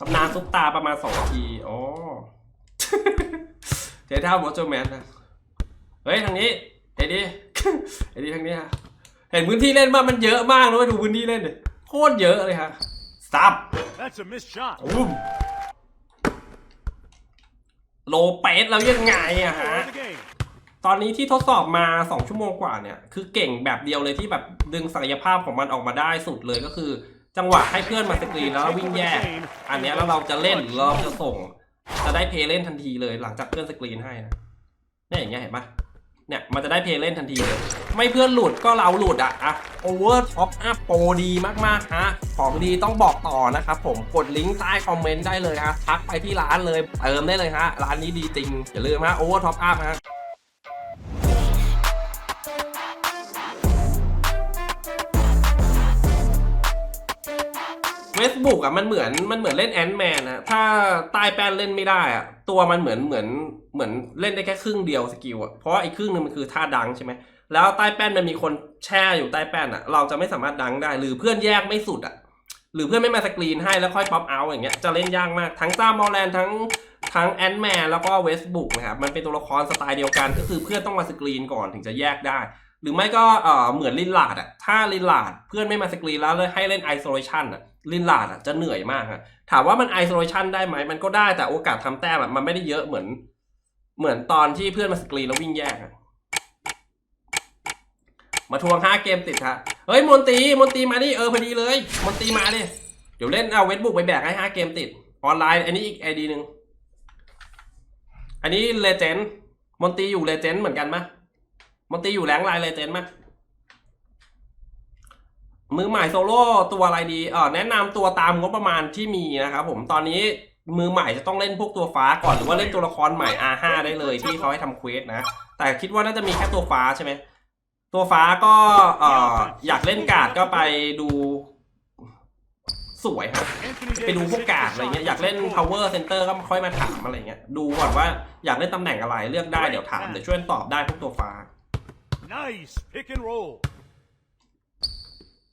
ตำนานซุปตาประมาณสองนาทีอ๋อเทท่าวอเตอร์แมนนะเฮ้ยทางนี้เอ็ดดี้เอ็ดดี้ทางนี้ฮะเห็นพื้นที่เล่นบ้างมันเยอะมากนะเว้ยดูพื้นที่เล่นดิโคตรเยอะเลยฮะซับ That's a missed shot. อุ้มโลเปสแล้วยังไงอะฮะ Score of the game. ตอนนี้ที่ทดสอบมา 2 ชั่วโมงกว่าเนี่ย คือเก่งแบบเดียวเลยที่แบบดึงศักยภาพของมันออกมาได้สุดเลยก็คือ จังหวะให้เพื่อนมาสกรีนแล้ววิ่งแยก อันเนี้ยแล้วเราจะเล่นหรือเราจะส่ง จะได้เพลย์เล่นทันทีเลย หลังจากเพื่อนสกรีนให้นะเนี่ยอย่างเงี้ยเห็นปะเนี่ยมันจะได้เพลย์เล่นทันทีเลย ไม่เพื่อนหลุดก็เราหลุดอะอะโอเวอร์ท็อปอัพโปรดีมากๆฮะของดีต้องบอกต่อนะครับผมกดลิงก์ใต้คอมเมนต์ได้เลยฮะทักไปที่ร้านเลยเติมได้เลยฮะร้านนี้ดีจริงอย่าลืมฮะโอเวอร์ท็อปอัพฮะ เฟซบุ๊กอะมันเหมือนมันเหมือนเล่นแอนด์แมนอะถ้าใต้แป้นเล่นไม่ได้อะตัวมันเหมือนเหมือนเหมือนเล่นได้แค่ครึ่งเดียวสกิลอะเพราะว่าอีกครึ่งหนึ่งมันคือท่าดังใช่ไหมแล้วใต้แป้นมันมีคนแช่อยู่ใต้แป้นอะเราจะไม่สามารถดังได้ หรือเพื่อนแยกไม่สุดอะหรือเพื่อนไม่มาสกรีนให้แล้วค่อยป๊อปเอาอย่างเงี้ยจะเล่นยากมากทั้งจ้ามอลแลนทั้งทั้งแอนด์แมนแล้วก็เวสบุกนะครับมันเป็นตัวละครสไตล์เดียวกันก็คือเพื่อนต้องมาสกรีนก่อนถึงจะแยกได้ หรือไม่ก็เอ่อเหมือนลินลาดอะถ้าลินลาดเพื่อนไม่มาสกรีนแล้วเลยให้เล่นไอโซเลชันอะลินลาดอะจะเหนื่อยมากอะถามว่ามันไอโซเลชันได้ไหมมันก็ได้แต่โอกาสทำแต้มอะมันไม่ได้เยอะเหมือน เหมือนตอนที่เพื่อนมาสกรีนแล้ววิ่งแยกอะมาทวงห้าเกมติดฮะเฮ้ยมนตีมนตีมาดิเออพอดีเลยมนตีมาดิเดี๋ยวเล่นเอาเวทบุกไปแบกให้ห้าเกมติด ออนไลน์ อันนี้อีกไอดีหนึ่งอันนี้เลเจนด์มนตีอยู่เลเจนด์เหมือนกันไห มมอนตีอยู่แรงไลน์เลยเต็นมั้ยมือใหม่โซโล่ตัวอะไรดีเออแนะนำตัวตามงบประมาณที่มีนะครับผมตอนนี้มือใหม่จะต้องเล่นพวกตัวฟ้าก่อนหรือว่าเล่นตัวละครใหม่ R5 ได้เลยที่เขาให้ทำเควสนะ แต่คิดว่าน่าจะมีแค่ตัวฟ้าใช่ไหมตัวฟ้าก็เอ่ออยากเล่นการ์ดก็ไปดูสวยครับไปดูพวกการ์ดอะไรเงี้ยอยากเล่น power center ก็ค่อยมาถามอะไรเงี้ยดูก่อนว่าอยากเล่นตำแหน่งอะไรเลือกได้เดี๋ยวถามเดี๋ยวช่วยตอบได้พวกตัวฟ้า Nice pick and roll.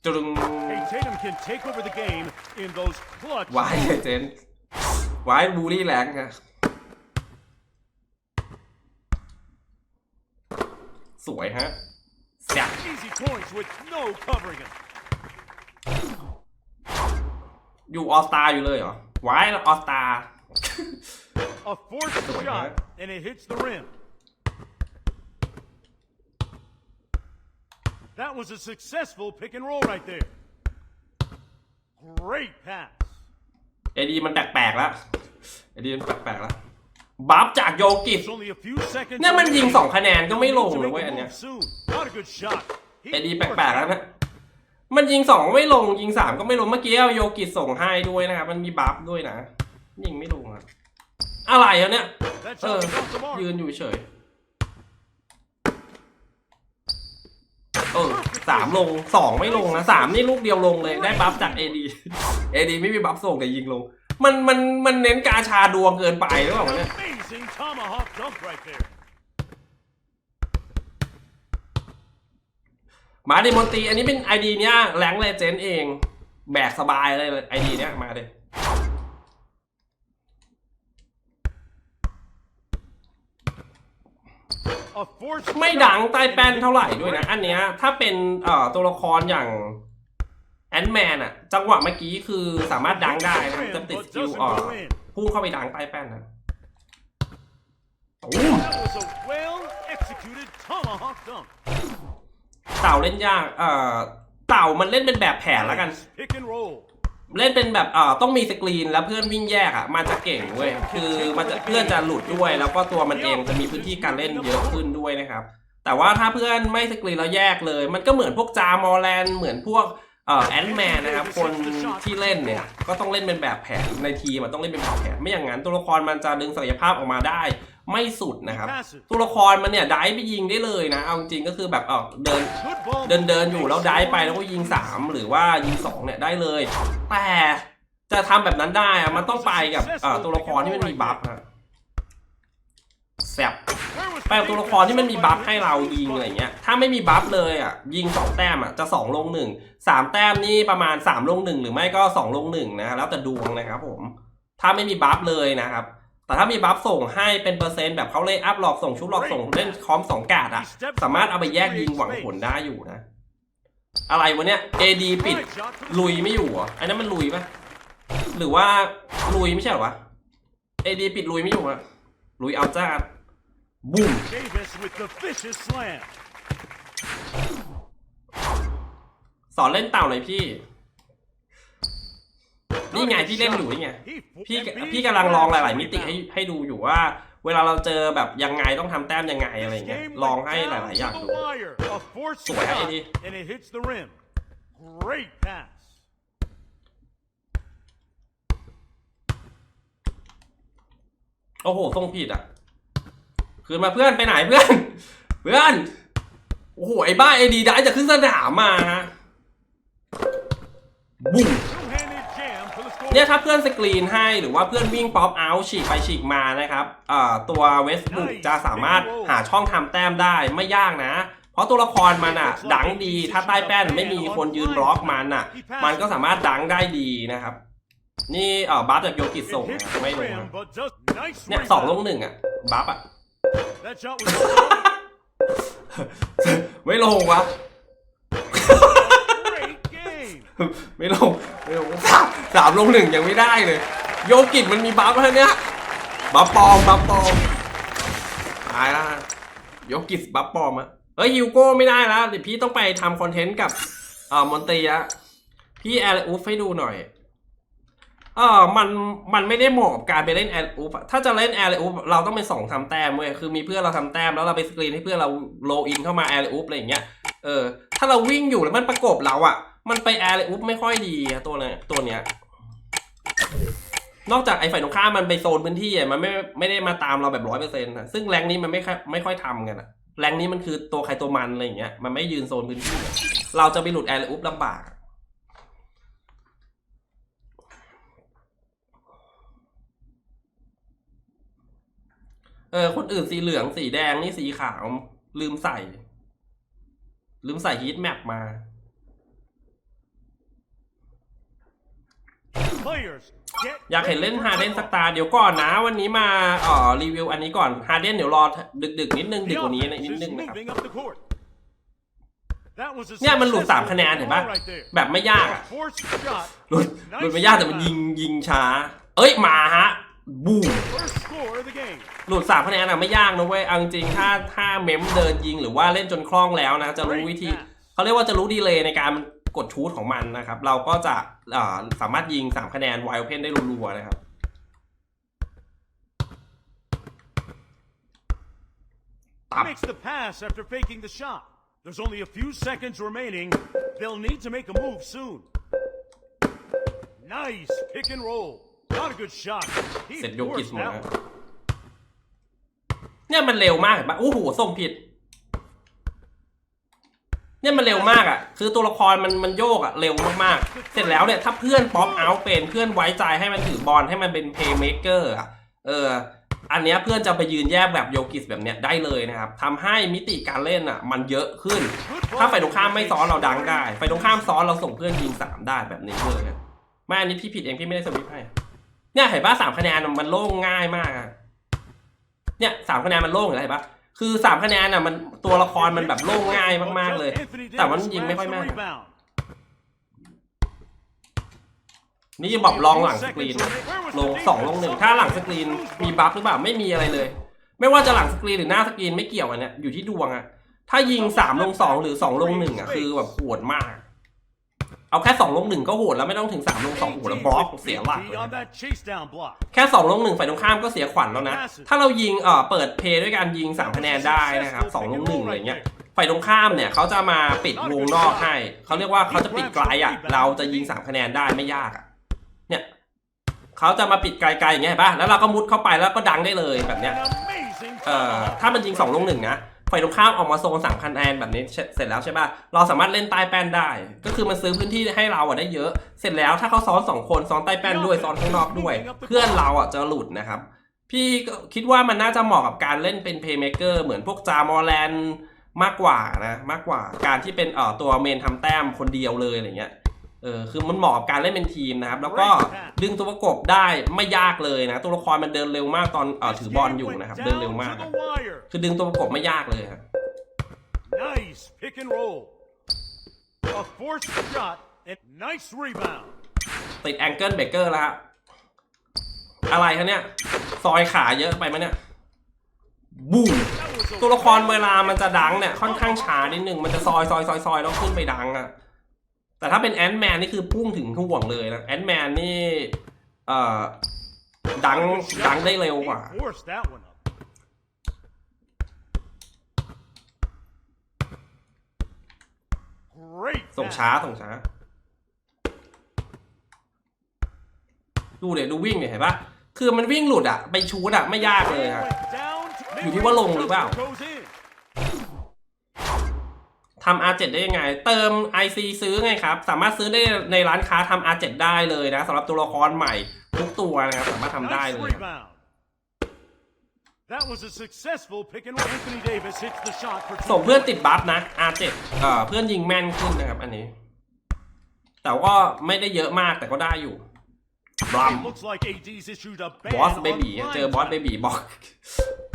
จุง Hey, Tatum can take over the game in those clutch. วายเลยเจนวายบูลลี่แรงอะสวยฮะแซ่บ Easy points with no covering him. อยู่ออสตาอยู่เลยเหรอวายออสตา A forced Good one, shot, man. and it hits the rim. That was a successful pick and roll right there. Great pass. เอดีมันแปลกๆแล้วเอดีมันแปลกๆแล้วบัฟจากโยกิส It's only a few seconds. เนี่ยมันยิง away. สองคะแนนก็ไม่ลง To เลย make เว้ย the อันเนี้ย move soon. Not a good shot. He เอดี forced แปลกๆแล้วนะมันยิงสองไม่ลงยิงสามก็ไม่ลงเมื่อกี้เอาโยกิส่งให้ด้วยนะครับมันมีบัฟด้วยนะยิงไม่ลงอะอะไรอะเนี่ย That เออ shot was off the mark. ยืนอยู่เฉย เออสามลงสองไม่ลงนะสามนี่ลูกเดียวลงเลยได้บัฟจากเอดีเอดีไม่มีบัฟส่งแต่ยิงลง มันมันมันเน้นกาชาดวงเกินไปหรือเปล่าวะเนี่ย Amazing tomahawk dunk right there. มาดิมอนตีอันนี้เป็นไอดีเนี้ยแรงเลเจนเอง แบกสบายเลยไอดีเนี้ยมาเลย A forced ไม่ shot, ดังใต้ and แป้น it เท่าไหร่ hits ด้วยนะ the อันเนี้ยถ้าเป็นเอ่อตัวละครอย่างแอนแมนอะจังหวะเมื่อกี้คือสามารถดังได้นะจะติด But สกิล doesn't เอ่อ go in. พุ่งเข้าไปดังใต้แป้นนะตูม That was a well executed tomahawk dunk. เต่าเล่นยากเอ่อเต่ามันเล่นเป็นแบบแผนแล้วกัน เล่นเป็นแบบเอ่อต้องมีสกรีนแล้วเพื่อนวิ่งแยกอะมันจะเก่งเว้ยคือมันจะเพื่อนจะหลุดด้วย แล้วก็ตัวมันเองจะมีพื้นที่การเล่นเยอะขึ้นด้วยนะครับ แต่ว่าถ้าเพื่อนไม่สกรีนแล้วแยกเลย มันก็เหมือนพวกจามอแลนเหมือนพวกเอ่อแอนแมนนะครับคนที่เล่นเนี่ยก็ต้องเล่นเป็นแบบแผนในทีมมันต้องเล่นเป็นแบบแผนไม่อย่างนั้นตัวละครมันจะดึงศักยภาพออกมาได้ ไม่สุดนะครับ Passes. ตัวละครมันเนี่ยได้ไปยิงได้เลยนะ เอาจริงๆก็คือแบบเออเดิน Good ball. เดินเดินอยู่แล้วได้ไปแล้วก็ยิงสามหรือว่ายิงสองเนี่ยได้เลย แต่จะทำแบบนั้นได้อะมันต้องไปกับเอ่อตัวละครที่มันมีบัฟฮะแซบ Where was ไปกับตัวละครที่มันมีบัฟให้เรายิงอะไรเงี้ย ถ้าไม่มีบัฟเลยอะยิงสองแต้มอะจะสองลงหนึ่งสามแต้มนี่ประมาณสามลงหนึ่งหรือไม่ก็สองลงหนึ่งนะแล้วแต่ดวงนะครับผม ถ้าไม่มีบัฟเลยนะครับ แต่ถ้ามีบัฟส่งให้เป็นเปอร์เซ็นต์แบบเขาเลยอัพหลอกส่งชุดหลอกส่งเล่นคอมสองกาดอะสามารถเอาไปแยกยิงหวังผลได้อยู่นะ อะไรวะเนี่ย AD ปิด ลุยไม่อยู่เหรออันนั้นมันลุยปะหรือว่าลุยไม่ใช่เหรอวะ AD ปิดลุยไม่อยู่อะลุยเอาจ้าบุ้ม Davis with the vicious slam. สอนเล่นเต่าหน่อยพี่ นี่ไงพี่เล่นอยู่นี่ไง He พี่ Embiid พี่กำลังลองหลาย ๆ มิ rebound. ติให้ให้ดูอยู่ว่า เวลาเราเจอแบบยังไงต้องทำแต้มยังไงอะไร This เงี้ย game ลอง went ให้ห down ลายๆ to อย่าง the ดู wire. A forced Sủa shot, đi. and it hits the rim. Great pass. โอ้โหทรงผิดอะ คืนมาเพื่อนไปไหนเพื่อน เพื่อน โอ้โห ไอ้บ้าเอดีได้จะขึ้นสนามมาฮะบุ้ม Two-handed jam for the score. เนี่ยถ้าเพื่อนสกรีนให้หรือว่าเพื่อนวิ่งป๊อปเอาท์ฉีกไปฉีกมานะครับเอ่อตัวเวสบุกจะสามารถหาช่องทำแต้มได้ไม่ยากนะ เพราะตัวละครมันอะ ดังดีถ้าใต้แป้นไม่มีคนยืนบล็อกมันอะ มันก็สามารถดังได้ดีนะครับ นี่เอ่อบัฟจากโยกิ It ส่ง hits นะ the ไม่ลง rim, นะ but just nice เนี่ยสองลง rebound. หนึ่งอะบัฟอะ That shot was a ไม่ลงวะ great game. ไม่ลงไม่ลงสาม สามลงหนึ่งยังไม่ได้เลย โยกิมันมีบัฟแล้วเนี่ยบัฟปลอมบัฟปลอมตายละโยกิบัฟปลอมอะเฮ้ยฮิวโก้ไม่ได้แล้วเดี๋ยวพี่ต้องไปทำคอนเทนต์กับเอ่อมอนเตียพี่แอลอูฟให้ดูหน่อยเออมันมันไม่ได้เหมาะกับการไปเล่นแอลอูฟถ้าจะเล่นแอลอูฟเราต้องเป็นสองทำแต้มเว้ยคือมีเพื่อนเราทำแต้มแล้วเราไปสกรีนให้เพื่อนเราโลอินเข้ามาแอลอูฟอะไรอย่างเงี้ยเออถ้าเราวิ่งอยู่แล้วมันประกบเราอะ่ะมันไปแอร์เลยอุ๊บไม่ค่อยดีอะตัวเนี้ยตัวเนี้ย นอกจากไอ้ฝ่ายตรงข้ามมันไปโซนพื้นที่อะมันไม่ไม่ได้มาตามเราแบบร้อยเปอร์เซ็นต์นะซึ่งแรงนี้มันไม่ค่อยไม่ค่อยทำกันอะแรงนี้มันคือตัวใครตัวมันอะไรอย่างเงี้ยมันไม่ยืนโซนพื้นที่อะเราจะไปหลุดแอร์เลยอุ๊บลำบาก เออคนอื่นสีเหลืองสีแดงนี่สีขาว ลืมใส่ ลืมใส่ฮีทแมปมา อยากเห็นเล่น ready ฮา for เดน kickoff. สักตาเดี๋ยวก่อนนะ วันนี้มาเอ่อรีวิวอันนี้ก่อนฮาเดนเดี๋ยวรอดึกๆนิดนึงดึก The กว่านี้ offense นิด is นึงนะครับ moving up the court. That was a เนี่ยมันหลุดสาม successful คะแนนเห็นปะ ball right there. แบบไม่ยาก A อะ forced shot. หลุดหลุดไม่ยากแต่มันยิงยิงช้า เอ้ยมาฮะบูม First score of the game. หลุดสามคะแนนอะไม่ยากนะเว้ยเอาจริงๆถ้าถ้าเมมเดินยิงหรือว่าเล่นจนคล่องแล้วนะ จะรู้วิธีเขาเรียกว่าจะรู้ดีเลย์ในการ กดชูตของมันนะครับ เราก็จะเอ่อสามารถยิงสามคะแนนไวโอเพนได้รัวๆนะครับตับ Makes the pass after faking the shot. There's only a few seconds remaining. They'll need to make a move soon. Nice pick and roll. Not a good shot. He เสร็จโยกิส forced หมด that นะ one. เนี่ยมันเร็วมากเห็นปะโอ้โหส่งผิด เนี่ยมันเร็วมากอะ คือตัวละครมันมันโยกอะเร็วมากๆ เสร็จแล้วเนี่ยถ้าเพื่อนป๊อปเอาเป็นเพื่อนไว้ใจให้มันถือบอลให้มันเป็นเพย์เมเกอร์อะเอออันเนี้ยเพื่อนจะไปยืนแยกแบบโยกิสแบบเนี้ยได้เลยนะครับทำให้มิติการเล่นอะ มันเยอะขึ้น ถ้าฝ่ายตรงข้ามไม่ซ้อนเราดังได้ฝ่ายตรงข้ามซ้อนเราส่งเพื่อนยิงสามได้แบบนี้เลยนะไม่อันนี้พี่ผิดเองพี่ไม่ได้สวิปให้ เนี่ยเห็นปะสามคะแนนมันโล่งง่ายมาก เนี่ยสามคะแนนมันโล่งอยู่แล้วเห็นปะ คือสามคะแนนอะมันตัวละครมันแบบโล่งง่ายมาก ๆ เลย แต่มันยิงไม่ค่อยแม่นนี่จะบอกลองหลังสกรีน ลงสองลงหนึ่งถ้าหลังสกรีนมีบัฟหรือเปล่าไม่มีอะไรเลย ไม่ว่าจะหลังสกรีนหรือหน้าสกรีนไม่เกี่ยวอันเนี้ยอยู่ที่ดวงอะถ้ายิงสามลงสองหรือสองลงหนึ่งอะคือแบบปวดมาก เอาแค่สองลงหนึ่งก็โหดแล้วไม่ต้องถึงสามลงสองโหดแล้วบล็อกเสียหลักเลย on that chase down block. แค่สองลงหนึ่งฝ่ายตรงข้ามก็เสียขวัญแล้วนะ ถ้าเรายิงเอ่อเปิดเพย์ด้วยการยิงสามคะแนนได้นะครับสองลงหนึ่งอะไรเงี้ยฝ่ายตรงข้ามเนี่ยเขาจะมาปิดวงนอกให้เขาเรียกว่าเขาจะปิดไกลอะเราจะยิงสามคะแนนได้ไม่ยากอะเนี่ยเขาจะมาปิดไกลๆอย่างเงี้ยเห็นปะแล้วเราก็มุดเข้าไปแล้วก็ดังได้เลยแบบเนี้ย An amazing เอ่อ tomahawk. ถ้ามันยิงสองลงหนึ่งนะ ฝ่ายตรงข้ามออกมาโซนสามคะแนนแบบนี้เสร็จแล้วใช่ปะเราสามารถเล่นใต้แป้นได้ ก็คือมันซื้อพื้นที่ให้เราอะได้เยอะ เสร็จแล้วถ้าเขาซ้อนสองคนซ้อนใต้แป้นด้วยซ้อนข้างนอกด้วย เพื่อนเราอะจะหลุดนะครับ พี่ก็คิดว่ามันน่าจะเหมาะกับการเล่นเป็นเพย์เมเกอร์เหมือนพวกจามอแลนมากกว่านะ มากกว่าการที่เป็นเอ่อตัวเมนทำแต้มคนเดียวเลยอะไรเงี้ย ออคือมันเหมาะกับการเล่นเป็นทีมนะครับ แล้วก็ดึงตัวประกบได้ไม่ยากเลยนะ ตัวละครมันเดินเร็วมากตอนเออ This ถือบอล game อยู่ went นะครับ down เดินเร็วมาก to อะ the wire. คือดึงตัวประกบไม่ยากเลยครับ Nice pick and roll. A forced shot and nice rebound. ติดแองเกิลเบเกอร์แล้วฮะอะไรคะเนี่ย ซอยขาเยอะไปไหมเนี่ย บูม That was a ตัวละครเวลามันจะดังเนี่ย ค่อนข้างช้านิดนึง มันจะซอยซอยซอยซอยแล้วขึ้นไปดังอะ แต่ถ้าเป็นแอนด์แมนนี่คือพุ่งถึงห่วงเลยนะแอนด์แมนนี่เอ่อดังดังได้เร็วกว่า He forced that one up. Great ส่ง pass. ช้าส่งช้า ดูเดี๋ยวดูวิ่งเนี่ยเห็นปะคือมันวิ่งหลุดอะไปชูดอะไม่ยากเลยครับ Went down to- อยู่ที่ว่าลงหรือเปล่า Goes in. ทำ R7 ได้ยังไง เติม IC ซื้อไงครับ สามารถซื้อได้ในร้านค้าทำ R7 ได้เลยนะสำหรับตัวละครใหม่ทุกตัวนะครับสามารถทำได้ Nice เลย rebound. That was a successful pick and roll. Anthony Davis hits the shot for two ส่งเพื่อนติด points. บัฟนะ R7 เอ่อเพื่อนยิงแม่นขึ้นนะครับอันนี้ แต่ก็ไม่ได้เยอะมากแต่ก็ได้อยู่บลัม It looks like AD's issued a ban บอส on เบบีเจอบอสเบ line บีบอก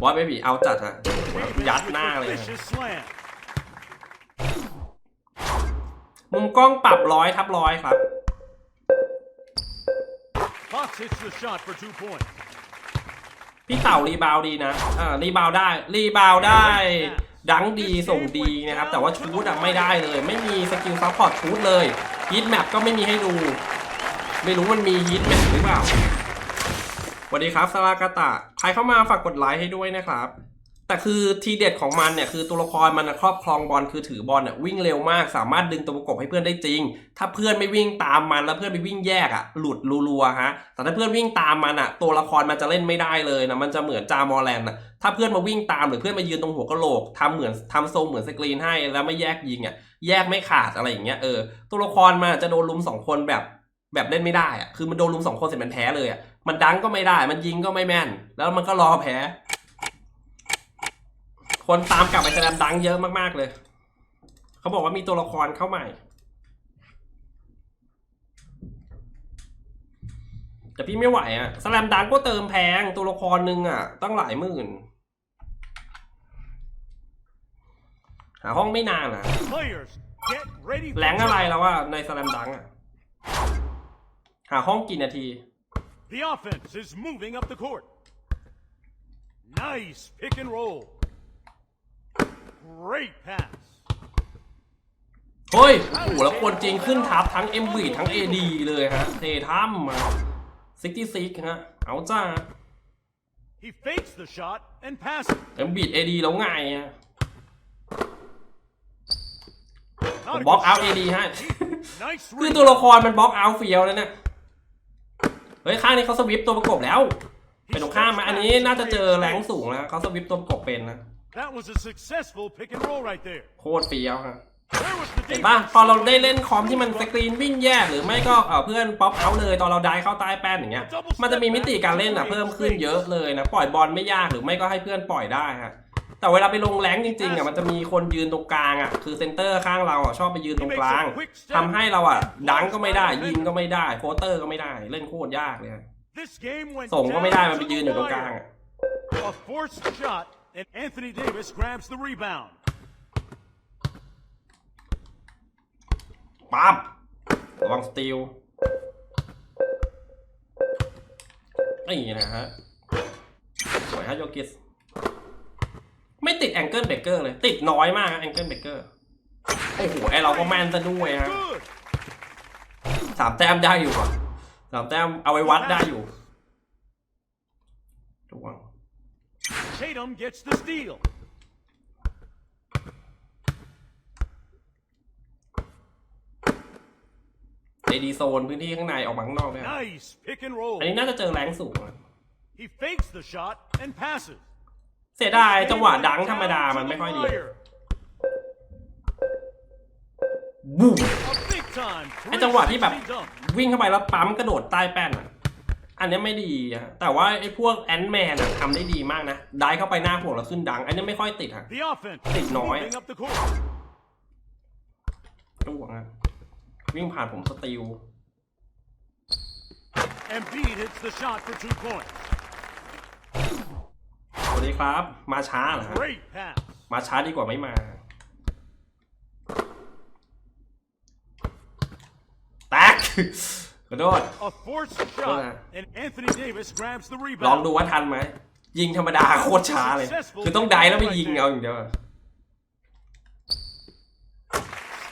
บอสเบบีเอาจัดฮะ Davis ยัด with หน้า the เลยฮะ vicious slam. มุมกล้องปรับร้อยทับร้อยครับ Fox hits the shot for two points. พี่เต่ารีบาวดีนะอ่ารีบาวได้ รีบาวได้ ดังดีส่งดีนะครับ แต่ว่าชูดอะไม่ได้เลย ไม่มีสกิลซัพพอร์ตชูดเลยฮีทแมปก็ไม่มีให้ดู ไม่รู้มันมีฮีทแมปหรือเปล่าสวัสดีครับสลากาตะ ใครเข้ามาฝากกดไลค์ให้ด้วยนะครับ แต่คือทีเด็ดของมันเนี่ยคือตัวละครมันครอบครองบอลคือถือบอลเนี่ยวิ่งเร็วมากสามารถดึงตัวประกบให้เพื่อนได้จริง ถ้าเพื่อนไม่วิ่งตามมันแล้วเพื่อนไปวิ่งแยกอะหลุดรัวๆฮะแต่ถ้าเพื่อนวิ่งตามมันอะตัวละครมันจะเล่นไม่ได้เลยนะมันจะเหมือนจามอแลนด์อะถ้าเพื่อนมาวิ่งตามหรือเพื่อนมายืนตรงหัวกะโหลกทำเหมือนทำทรงเหมือนสกรีนให้แล้วไม่แยกยิงอะแยกไม่ขาดอะไรอย่างเงี้ยเออตัวละครมันจะโดนลุมสองคนแบบแบบเล่นไม่ได้อะคือมันโดนลุมสองคนเสร็จมันแพ้เลยอะมันดังก็ไม่ได้ มันยิงก็ไม่แม่น แล้วมันก็รอแพ้ คนตามกลับไปแสดงดังเยอะมากๆเลย เขาบอกว่ามีตัวละครเข้าใหม่ แต่พี่ไม่ไหวอะสแลมดังก็เติมแพงตัวละครหนึ่งอะตั้งหลายหมื่น หาห้องไม่นานนะ Players, get ready แรงอะไรแล้วว่าในสแลมดังอะหาห้องกี่นาที The offense is moving up the court. Nice pick and roll. Great pass. เฮ้ยโอ้โหแล้วคนจริงขึ้นทับทั้ง m อทั้ง AD เลยฮะเททัมมาซิกซี่ฮะ เอาจ้า He fakes the shot and passes. เอ็มบีด AD แล้วไงอะ Not a บล็อก good เอา shot. AD ให้ Nice คือ rebound. ตัวละครมันบล็อกเอาเฟียวแล้วเนี่ย เฮ้ย ข้างนี้เขาสวิปตัวประกบแล้ว เป็นตรงข้ามมาอันนี้น่าจะเจอแรงสูงแล้วเขาสวิปตัวประกบเป็นนะ That was a successful pick and roll right there. โคตรเฟียวฮะ Where was the เห็น defense? ป่ะพอเราได้เล่นคอมที่มันสกรีนวิ่งแยกหรือไม่ก็เออเพื่อนป๊อปเอาเลยตอนเราได้เข้าใต้แป้นอย่างเงี้ยมันจะมีมิติการเล่นอะเพิ่มขึ้นเยอะเลยนะปล่อยบอลไม่ยากหรือไม่ก็ให้เพื่อนปล่อยได้ฮะแต่เวลาไปลงแรงจริงๆอะมันจะมีคนยืนตรงกลางอะคือเซนเตอร์ข้างเราอะชอบไปยืนตรงกลางทำให้เราอะดังก็ไม่ได้ยิงก็ไม่ได้โคเตอร์ก็ไม่ได้เล่นโคตรยากเลยฮะ This game went ส่งก็ไม่ได้ down มันไป to ยืน the อยู่ตรงกลาง wire. อะ A forced shot, and Anthony Davis grabs the rebound. ปั๊บระวังสตีลนี่นะฮะ สวยฮะโยกิส ไม่ติดแองเกิลเบเกอร์เลย ติดน้อยมากแองเกิลเบเกอร์ โอ้โห ไอเราก็แมนซะด้วยฮะสามแต้มได้อยู่อะสามแต้มเอาไว้วัดได้อยู่ระวัง Tatum gets the steal. เอดีโซนพื้นที่ข้างในออกมาข้างนอกเนี่ย Nice pick and roll. อันนี้น่าจะเจอแรงสูงอะ He fakes the shot and passes. เสียดายจังหวะดังธรรมดา มันไม่ค่อยดี บูม A big time ไอจังหวะที่แบบ360 dunk. วิ่งเข้าไปแล้วปั๊มกระโดดใต้แป้นอะ อันนี้ไม่ดีอะแต่ว่าไอ้พวกแอนด์แมนอะทำได้ดีมากนะ ได้เข้าไปหน้าห่วงแล้วขึ้นดัง อันนี้ไม่ค่อยติดฮะ The offense Tịt is nói. moving up the court. จ้วงอะวิ่งผ่านผมสติล Embiid hits the shot for two points. สวัสดีครับ มาช้าเหรอฮะ Great pass. มาช้าดีกว่าไม่มา แตก กระโดด A forced Go shot, ahead. and Anthony Davis grabs the ลองดู rebound. ว่าทันไหม ยิงธรรมดาโคตรช้าเลย คือต้องได้แล้วไปยิงเอาอย่างเดียว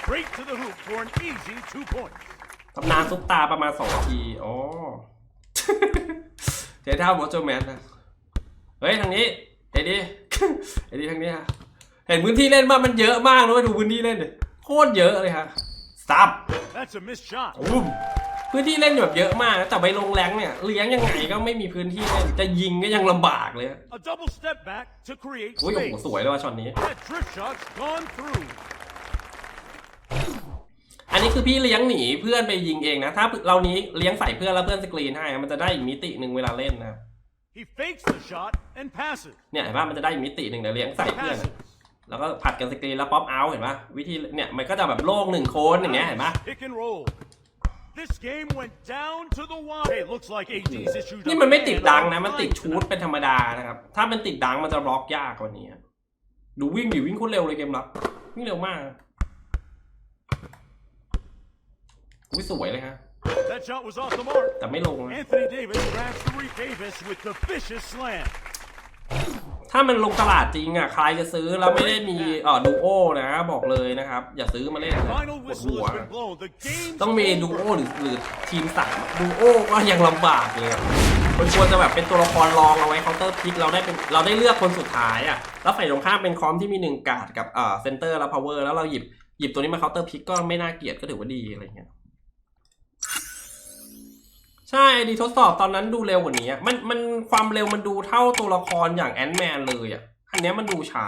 Straight to the hoop for an easy two points. ตำนานซุปตาประมาณสองนาทีอ๋อ เทท่าวอเจอร์แมนนะ เฮ้ย ทางนี้เอ็ดดี้ เอ็ดดี้ทางนี้ฮะ เห็นพื้นที่เล่นมากมันเยอะมากเลยดูพื้นที่เล่นดิโคตรเยอะเลยฮะซับ That's a missed shot. อุ้ม พื้นที่เล่นแบบเยอะมากนะแต่ไปลงแรงเนี่ยเลี้ยงยังไงก็ไม่มีพื้นที่เล่นจะยิงก็ยังลำบากเลย A double step back to create อุ้ยโอ้โห space. สวยเลยว่ะช็อตนี้ That drift shot's gone through. อันนี้คือพี่เลี้ยงหนีเพื่อนไปยิงเองนะ ถ้าเรานี้เลี้ยงใส่เพื่อนแล้วเพื่อนสกรีนให้ มันจะได้อีกมิติหนึ่งเวลาเล่นนะ He fakes the shot and passes. เนี่ยเห็นป่ะมันจะได้อีกมิติหนึ่งเดี๋ยวเลี้ยงใส่เพื่อน Passes. อะแล้วก็ผัดกันสกรีนแล้วป๊อปเอาท์เห็นป่ะวิธีเนี่ยมันก็จะแบบโล่งหนึ่งโคนอย่างเงี้ยเห็นป่ะ Pick and roll. This game went down to the wire. Hey, looks like AD's issued นี่ a มันไม่ติด ban ดัง on นะ มันติด flying ชูดเป็นธรรมดานะครับ ถ้ามันติดดังมันจะบล็อกยากกว่านี้ ดูวิ่งดิวิ่งโคตรเร็วเลยเกมรับ วิ่งเร็วมากอุ้ยสวยเลยฮะ That shot was off the mark. แต่ไม่ลงนะ Anthony Davis grabs the re- Davis with the vicious slam. ถ้ามันลงตลาดจริงอะใครจะซื้อแล้วไม่ได้มีเอ่อดูโอนะบอกเลยนะครับ อย่าซื้อมาเล่นนะ Final ปวด whistle หัว has been blown. The game's ต้องมีดู over. โอหรือหรือทีมสามดูโอก็ยังลำบากเลยอะมันควรจะแบบเป็นตัวละครรองเอาไว้เคาน์เตอร์พิกเราได้เป็นเราได้เลือกคนสุดท้ายอะแล้วฝ่ายตรงข้ามเป็นคอมที่มีหนึ่งการ์ดกับเอ่อเซนเตอร์แล้วพาวเวอร์แล้วเราหยิบหยิบตัวนี้มาเคาน์เตอร์พิกก็ไม่น่าเกลียดก็ถือว่าดีอะไรเงี้ย ใช่ดีทดสอบตอนนั้นดูเร็วกว่านี้มันมันความเร็วมันดูเท่าตัวละครอย่างแอนด์แมนเลยอะ อันเนี้ยมันดูช้า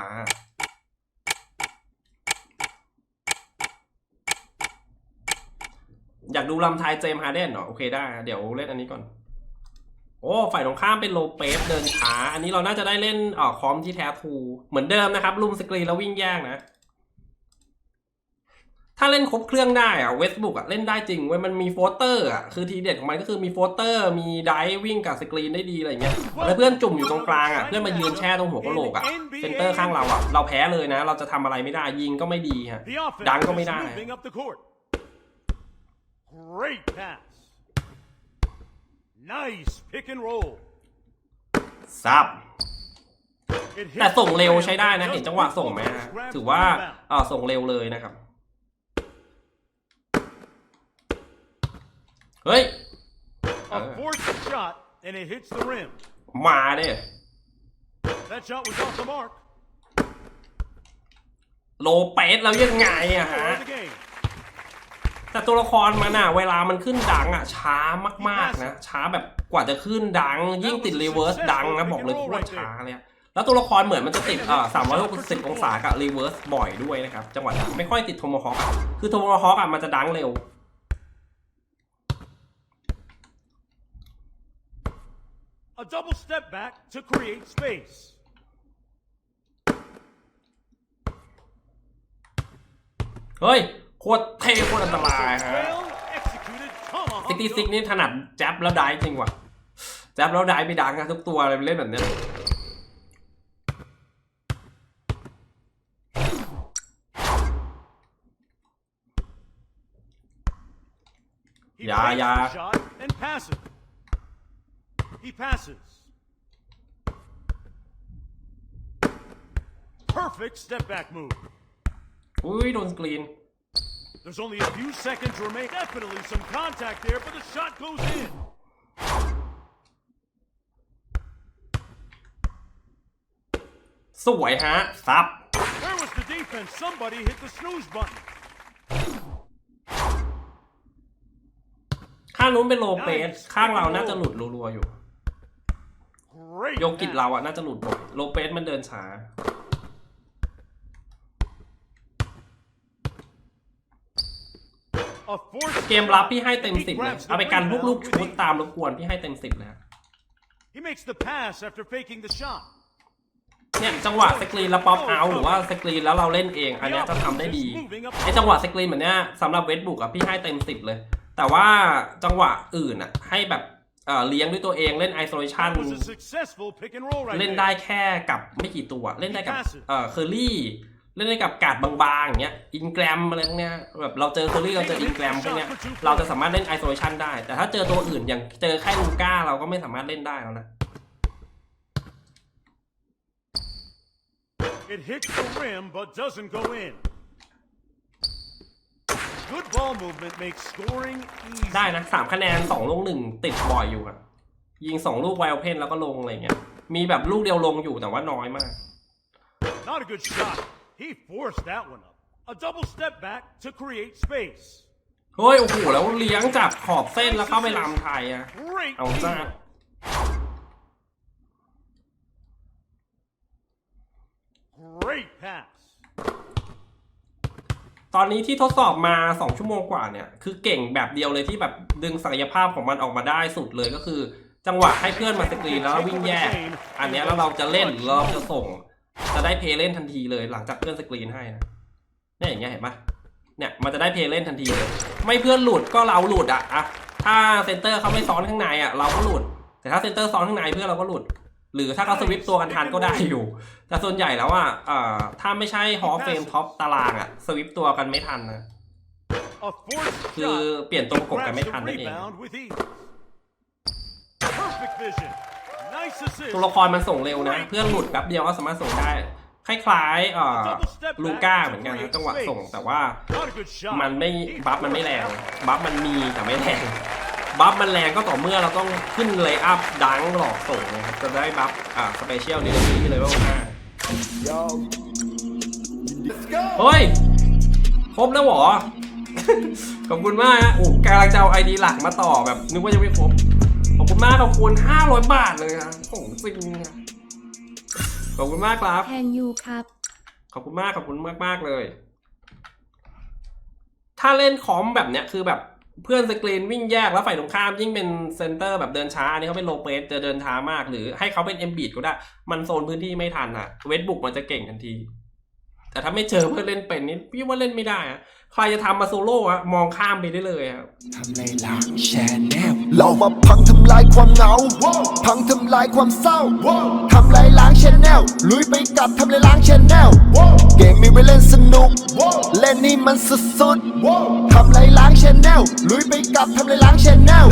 อยากดูลำไทายเจมฮาร์เดนเหรอ โอเคได้ เดี๋ยวเล่นอันนี้ก่อน โอ้ฝ่ายตรงข้ามเป็นโลเปสเดินช้า อันนี้เราน่าจะได้เล่นอ่อคอมที่แท้ทูเหมือนเดิมนะครับลุมสกรีนแล้ววิ่งแย่งนะ ถ้าเล่นครบเครื่องได้อะเวสบุกอะเล่นได้จริงเว้ยมันมีโฟเตอร์อะคือทีเด็ดของมันก็คือมีโฟเตอร์ มีไดฟ์วิ่งกับสกรีนได้ดีอะไรเงี้ยแล้วเพื่อนจุ่มอยู่ตรงกลางอะเพื่อนมายืนแช่ตรงหัวกะโหลกอะเซนเตอร์ข้างเราอะเราแพ้เลยนะ เราจะทำอะไรไม่ได้ยิงก็ไม่ดีฮะ The offense Dang is ko may dahil. moving up the court. Great pass. Nice pick and roll. ซับ It hits แต่ส่งเร็ว the rim, ใช้ได้นะ just เห็นจังหวะส่งไหม before ฮะ Davis grabs ถือ the ว่า rebound. เอ่อส่งเร็วเลยนะครับ เฮ้ย A forced shot, and it hits the rim. มาเด้ That shot was off the mark. โลเปสแล้วยังไงอะฮะ For the game. แต่ตัวละครมันอะเวลามันขึ้นดังอะช้ามากๆนะ ช้าแบบกว่าจะขึ้นดัง ยิ่งติดรีเวิร์สดังนะบอกเลยโคตรช้าเลยอะแล้วตัวละครเหมือนมันจะติดเอ่อ360องศากับรีเวิร์สบ่อยด้วยนะครับ จังหวะดังไม่ค่อยติดโทโมฮอคอะคือโทโมฮอคอะมันจะดังเร็ว A double step back to create space. เฮ้ยโคตรเท่โคตรอันตรายฮะ Well executed ซิกตี้ tomahawk ซิก dunk. นี่ถนัดแจ๊บแล้วได้จริงว่ะแจ๊บแล้วได้ไม่ดังอะทุกตัวเลยเล่นแบบเนี้ย He Yeah, fakes yeah. the shot and passes. He passes. Perfect step back move. อุ้ยโดนสกรีน There's only a few seconds remain. Definitely some contact there, but the shot goes in. สวยฮะ ซับ Where was the defense? Somebody hit the snooze button. ข้างนู้นเป็นโลเปส ข้างเราน่าจะหลุดรัวๆอยู่ Great. โยกิ pass. เราอะน่าจะหลุดบ่อยโลเปสมันเดินช้า A forced เกมรับพี่ให้เต็ม He สิบเลย grabs the เอาไปกัน rebound ลูก with ๆชุด the- ตามรบกวนพี่ให้เต็มสิบเลยฮะ He makes the pass after faking the shot. เนี่ยจังหวะสกรีนแล้วป๊อปเอาหรือว่าสกรีนแล้วเราเล่นเอง อันเนี้ยจะทำได้ดีไอจังหวะสกรีนแบบเนี้ยสำหรับเวทบุกอะพี่ให้เต็มสิบเลย แต่ว่าจังหวะอื่นอะให้แบบ เอ่อเลี้ยงด้วยตัวเองเล่นไอโซเลชัน That was a successful pick and roll right เล่น there. ได้แค่กับไม่กี่ตัว เล่นได้กับเอ่อเคอรี่ เล่นได้กับการ์ดบางๆอย่างเงี้ยอินแกรมอะไรพวกเนี้ยแบบเราเจอเคอรี่เราเจออินแกรมพวกเนี้ยเราจะสามารถเล่นไอโซเลชันได้ แต่ถ้าเจอตัวอื่นอย่างเจอแค่ลูก้าเราก็ไม่สามารถเล่นได้แล้วนะ It hits the rim but doesn't go in. Good ball movement makes scoring easy. ได้นะสามคะแนนสองลูกหนึ่งติดบ่อยอยู่อะยิงสองลูกไวโอเพนแล้วก็ลงอะไรเงี้ย มีแบบลูกเดียวลงอยู่แต่ว่าน้อยมาก Not a good shot. He forced that one up. A double step back to create space. เฮ้ยโอ้โหแล้วเลี้ยงจากขอบเส้นแล้วเข้าไปลำไทยอะ Great เอาซะ teamwork. Great pass. ตอนนี้ที่ทดสอบมา 2 ชั่วโมงกว่าเนี่ย คือเก่งแบบเดียวเลยที่แบบดึงศักยภาพของมันออกมาได้สุดเลยก็คือ จังหวะให้เพื่อนมาสกรีนแล้ววิ่งแยก อันนี้แล้วเราจะเล่นเราจะส่ง จะได้เพลย์เล่นทันทีเลยหลังจากเพื่อนสกรีนให้นะเนี่ยอย่างเงี้ยเห็นปะเนี่ยมันจะได้เพลย์เล่นทันทีเลย ไม่เพื่อนหลุดก็เราหลุดอะอะถ้าเซนเตอร์เขาไม่ซ้อนข้างในอะเราก็หลุด แต่ถ้าเซนเตอร์ซ้อนข้างในเพื่อนเราก็หลุด หรือถ้าเขาสวิปตัวกันทันก็ได้อยู่ แต่ส่วนใหญ่แล้วอะเอ่อถ้าไม่ใช่ฮอฟเฟรมท็อปตารางอะสวิปตัวกันไม่ทันนะ A forced คือ shot. เปลี่ยนตัวประกบกัน Grabs ไม่ the ทันนั่นเอง rebound with ease. Perfect vision. Nice assist. ตัวละครมันส่งเร็วนะ เพื่อนหลุดแป๊บเดียวก็สามารถส่งได้ คล้ายๆเอ่อลูก้าเหมือนกันนะจังหวะส่งแต่ว่า Not a good shot. มันไม่ He บัฟมันไม่แรง forced บัฟมันมีแต่ไม่แรง บัฟมันแรงก็ต่อเมื่อเราต้องขึ้นเลยอัพดังหลอกส่งนะครับจะได้บัฟอ่าสเปเชียลนี้เลยว่าห้าเฮ้ย ครบแล้วเหรอ ขอบคุณมากฮะโอ้กำลังจะเอาไอดีหลักมาต่อแบบ นึกว่ายังไม่ครบ ขอบคุณมากขอบคุณ 500 บาทเลยครับโอ้โหจริงอะขอบคุณมากครับแทนยูครับ ขอบคุณมากขอบคุณมากมากๆเลย ถ้าเล่นคอมแบบเนี้ยคือแบบ เพื่อนสกรีนวิ่งแยกแล้วฝ่ายตรงข้ามยิ่งเป็นเซนเตอร์แบบเดินช้าอันนี้เขาเป็นโลเปสจะเดินช้ามาก หรือให้เขาเป็นเอ็มบีดก็ได้ มันโซนพื้นที่ไม่ทันอะเวทบุกมันจะเก่งทันที แต่ถ้าไม่เจอเพื่อนเล่นเป็นนี่พี่ว่าเล่นไม่ได้อะใครจะทำมาโซโล่อะมองข้ามไปได้เลยอะทำไรล่ะแชนแนลเรามาพังทำลายความเหงา พังทำลายความเศร้า ทำลายล้างชแนลลุยไปกับทำลายล้างชแนลเกมมีไว้เล่นสนุก เล่นนี่มันสุดๆทำลายล้างชแนลลุยไปกับทำลายล้างชแนล